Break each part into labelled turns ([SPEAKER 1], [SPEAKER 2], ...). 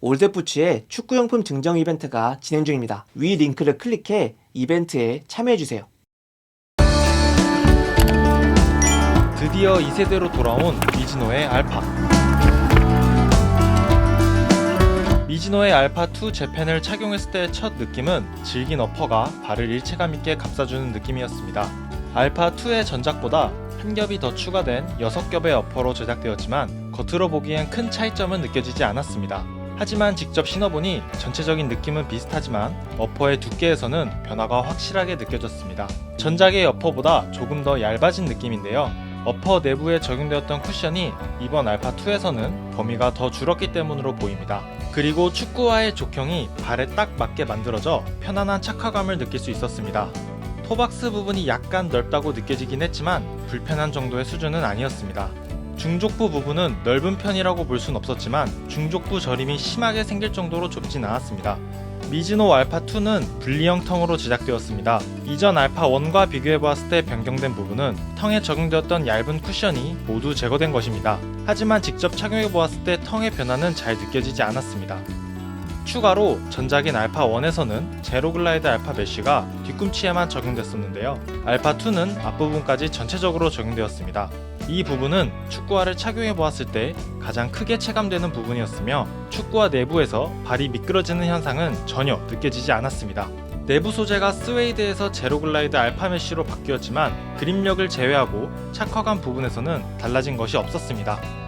[SPEAKER 1] 올드푸츠의 축구용품 증정 이벤트가 진행 중입니다. 위 링크를 클릭해 이벤트에 참여해주세요.
[SPEAKER 2] 드디어 2세대로 돌아온 미즈노의 알파. 미즈노의 알파2 재팬을 착용했을 때의 첫 느낌은 질긴 어퍼가 발을 일체감 있게 감싸주는 느낌이었습니다. 알파2의 전작보다 한 겹이 더 추가된 6겹의 어퍼로 제작되었지만 겉으로 보기엔 큰 차이점은 느껴지지 않았습니다. 하지만 직접 신어보니 전체적인 느낌은 비슷하지만 어퍼의 두께에서는 변화가 확실하게 느껴졌습니다. 전작의 어퍼보다 조금 더 얇아진 느낌인데요. 어퍼 내부에 적용되었던 쿠션이 이번 알파2에서는 범위가 더 줄었기 때문으로 보입니다. 그리고 축구화의 족형이 발에 딱 맞게 만들어져 편안한 착화감을 느낄 수 있었습니다. 토박스 부분이 약간 넓다고 느껴지긴 했지만 불편한 정도의 수준은 아니었습니다. 중족부 부분은 넓은 편이라고 볼 순 없었지만 중족부 저림이 심하게 생길 정도로 좁진 않았습니다. 미즈노 알파2는 분리형 텅으로 제작되었습니다. 이전 알파1과 비교해보았을 때 변경된 부분은 텅에 적용되었던 얇은 쿠션이 모두 제거된 것입니다. 하지만 직접 착용해보았을 때 텅의 변화는 잘 느껴지지 않았습니다. 추가로 전작인 알파1에서는 제로글라이드 알파 메쉬가 뒤꿈치에만 적용됐었는데요. 알파2는 앞부분까지 전체적으로 적용되었습니다. 이 부분은 축구화를 착용해 보았을 때 가장 크게 체감되는 부분이었으며 축구화 내부에서 발이 미끄러지는 현상은 전혀 느껴지지 않았습니다. 내부 소재가 스웨이드에서 제로글라이드 알파 메쉬로 바뀌었지만 그립력을 제외하고 착화감 부분에서는 달라진 것이 없었습니다.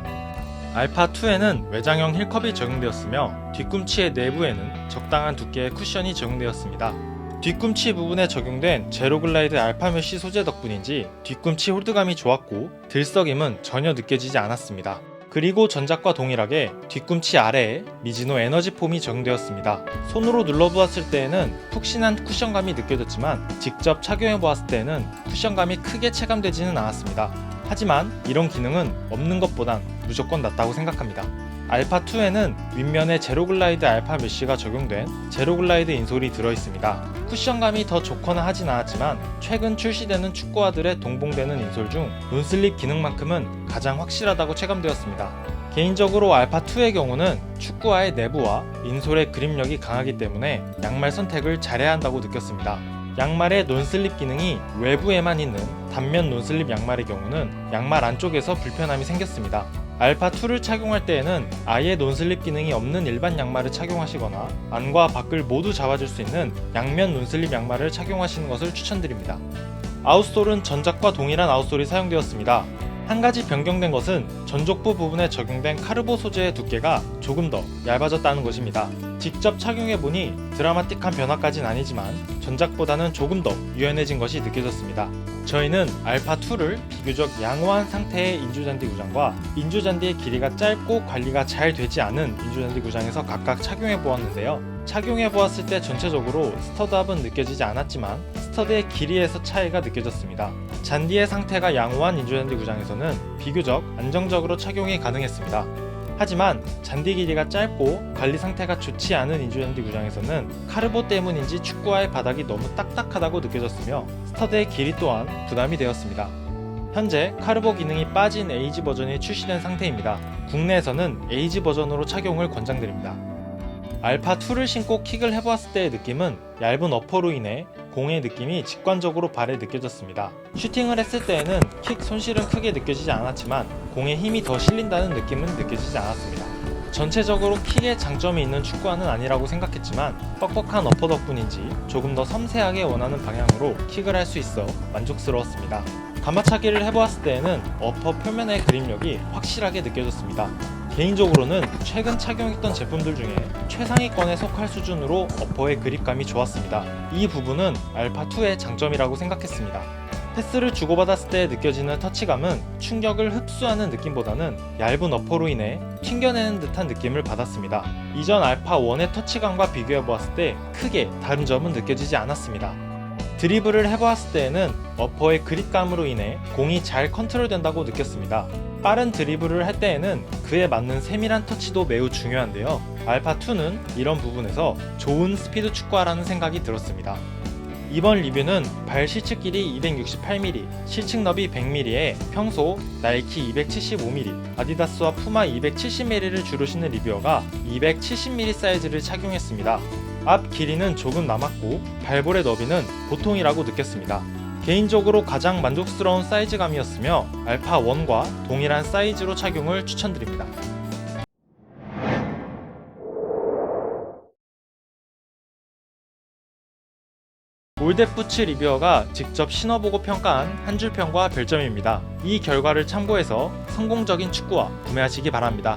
[SPEAKER 2] 알파2에는 외장형 힐컵이 적용되었으며 뒤꿈치의 내부에는 적당한 두께의 쿠션이 적용되었습니다. 뒤꿈치 부분에 적용된 제로글라이드 알파 메쉬 소재 덕분인지 뒤꿈치 홀드감이 좋았고 들썩임은 전혀 느껴지지 않았습니다. 그리고 전작과 동일하게 뒤꿈치 아래에 미즈노 에너지 폼이 적용되었습니다. 손으로 눌러보았을 때에는 푹신한 쿠션감이 느껴졌지만 직접 착용해보았을 때에는 쿠션감이 크게 체감되지는 않았습니다. 하지만 이런 기능은 없는 것보단 무조건 낫다고 생각합니다. 알파2에는 윗면에 제로글라이드 알파 메쉬가 적용된 제로글라이드 인솔이 들어있습니다. 쿠션감이 더 좋거나 하진 않았지만 최근 출시되는 축구화들의 동봉되는 인솔 중 논슬립 기능만큼은 가장 확실하다고 체감되었습니다. 개인적으로 알파2의 경우는 축구화의 내부와 인솔의 그립력이 강하기 때문에 양말 선택을 잘해야 한다고 느꼈습니다. 양말의 논슬립 기능이 외부에만 있는 단면 논슬립 양말의 경우는 양말 안쪽에서 불편함이 생겼습니다. 알파2를 착용할 때에는 아예 논슬립 기능이 없는 일반 양말을 착용하시거나 안과 밖을 모두 잡아줄 수 있는 양면 논슬립 양말을 착용하시는 것을 추천드립니다. 아웃솔은 전작과 동일한 아웃솔이 사용되었습니다. 한 가지 변경된 것은 전족부 부분에 적용된 카르보 소재의 두께가 조금 더 얇아졌다는 것입니다. 직접 착용해보니 드라마틱한 변화까진 아니지만 전작보다는 조금 더 유연해진 것이 느껴졌습니다. 저희는 알파2를 비교적 양호한 상태의 인조잔디 구장과 인조잔디의 길이가 짧고 관리가 잘 되지 않은 인조잔디 구장에서 각각 착용해 보았는데요. 착용해 보았을 때 전체적으로 스터드압은 느껴지지 않았지만 스터드의 길이에서 차이가 느껴졌습니다. 잔디의 상태가 양호한 인조잔디 구장에서는 비교적 안정적으로 착용이 가능했습니다. 하지만 잔디 길이가 짧고 관리 상태가 좋지 않은 인조잔디 구장에서는 카르보 때문인지 축구화의 바닥이 너무 딱딱하다고 느껴졌으며 스터드의 길이 또한 부담이 되었습니다. 현재 카르보 기능이 빠진 에이지 버전이 출시된 상태입니다. 국내에서는 에이지 버전으로 착용을 권장드립니다. 알파 2를 신고 킥을 해보았을 때의 느낌은 얇은 어퍼로 인해 공의 느낌이 직관적으로 발에 느껴졌습니다. 슈팅을 했을 때에는 킥 손실은 크게 느껴지지 않았지만 공의 힘이 더 실린다는 느낌은 느껴지지 않았습니다. 전체적으로 킥에 장점이 있는 축구화는 아니라고 생각했지만 뻑뻑한 어퍼 덕분인지 조금 더 섬세하게 원하는 방향으로 킥을 할 수 있어 만족스러웠습니다. 가마차기를 해보았을 때에는 어퍼 표면의 그립력이 확실하게 느껴졌습니다. 개인적으로는 최근 착용했던 제품들 중에 최상위권에 속할 수준으로 어퍼의 그립감이 좋았습니다. 이 부분은 알파2의 장점이라고 생각했습니다. 패스를 주고받았을 때 느껴지는 터치감은 충격을 흡수하는 느낌보다는 얇은 어퍼로 인해 튕겨내는 듯한 느낌을 받았습니다. 이전 알파1의 터치감과 비교해보았을 때 크게 다른 점은 느껴지지 않았습니다. 드리블을 해보았을 때에는 어퍼의 그립감으로 인해 공이 잘 컨트롤된다고 느꼈습니다. 빠른 드리블을 할 때에는 그에 맞는 세밀한 터치도 매우 중요한데요. 알파2는 이런 부분에서 좋은 스피드 축구화라는 생각이 들었습니다. 이번 리뷰는 발 시측 길이 268mm, 실측 너비 100mm에 평소 나이키 275mm, 아디다스와 푸마 270mm를 주로 신는 리뷰어가 270mm 사이즈를 착용했습니다. 앞 길이는 조금 남았고 발볼의 너비는 보통이라고 느꼈습니다. 개인적으로 가장 만족스러운 사이즈감이었으며 알파 1과 동일한 사이즈로 착용을 추천드립니다. 올댓부츠 리뷰어가 직접 신어보고 평가한 한 줄 평과 별점입니다. 이 결과를 참고해서 성공적인 축구화 구매하시기 바랍니다.